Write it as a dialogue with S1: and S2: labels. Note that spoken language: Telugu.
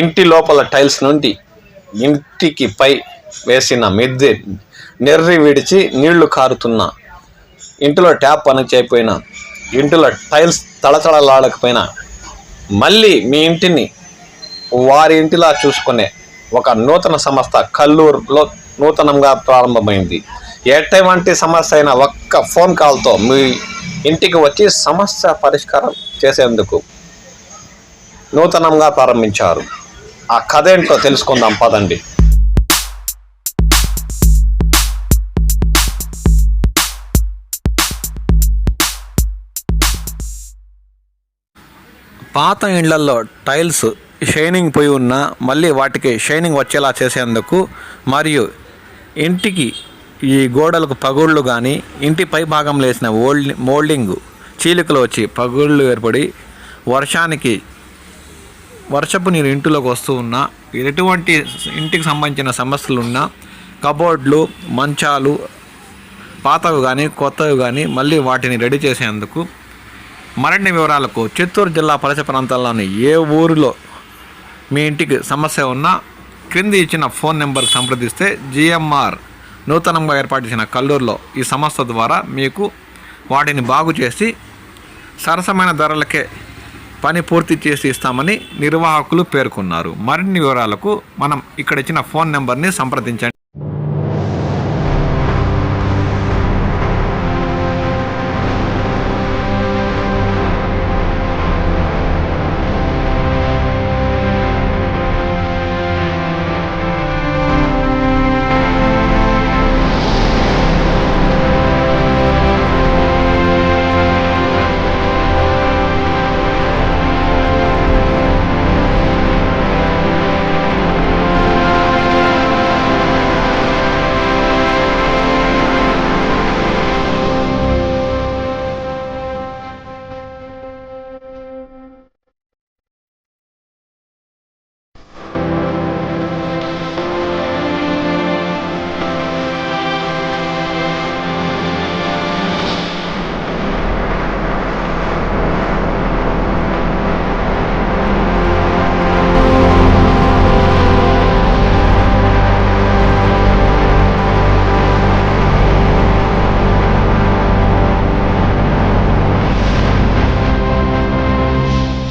S1: ఇంటి లోపల టైల్స్ నుండి ఇంటికి పై వేసిన మిద్దె నెర్రి విడిచి నీళ్ళు కారుతున్న. ఇంటిలో ట్యాప్ పనిచేయపోయిన ఇంటిలో టైల్స్ తడతడలాడకపోయినా మళ్ళీ మీ ఇంటిని వారి ఇంటిలా చూసుకునే ఒక నూతన సంస్థ కల్లూరులో నూతనంగా ప్రారంభమైంది. ఎటువంటి సమస్య అయినా ఒక్క ఫోన్ కాల్తో మీ ఇంటికి వచ్చి సమస్య పరిష్కారం చేసేందుకు నూతనంగా ప్రారంభించారు. ఆ కథ ఏంటో తెలుసుకుందాం పదండి. పాత ఇండ్లల్లో టైల్స్ షైనింగ్ పోయి ఉన్నా మళ్ళీ వాటికి షైనింగ్ వచ్చేలా చేసేందుకు మరియు ఇంటికి ఈ గోడలకు పగుళ్ళు కానీ ఇంటి పై భాగంలో వేసిన ఓల్డ్ మోల్డింగ్ చీలికలు వచ్చి పగుళ్ళు ఏర్పడి వర్షానికి వర్షపు నీరు ఇంటిలోకి వస్తూ ఉన్నా ఎటువంటి ఇంటికి సంబంధించిన సమస్యలు ఉన్నా కబోర్డ్లు మంచాలు పాతవి కానీ కొత్తవి కానీ మళ్ళీ వాటిని రెడీ చేసేందుకు మరిన్ని వివరాలకు చిత్తూరు జిల్లా పరిసర ప్రాంతాల్లోని ఏ ఊరిలో మీ ఇంటికి సమస్య ఉన్నా క్రింది ఇచ్చిన ఫోన్ నెంబర్కి సంప్రదిస్తే జిఎంఆర్ నూతనంగా ఏర్పాటు చేసిన కల్లూరులో ఈ సంస్థ ద్వారా మీకు వాటిని బాగు చేసి సరసమైన ధరలకే పని పూర్తి చేసి ఇస్తామని నిర్వాహకులు పేర్కొన్నారు. మరిన్ని వివరాలకు మనం ఇక్కడ ఇచ్చిన ఫోన్ నెంబర్ని సంప్రదించండి.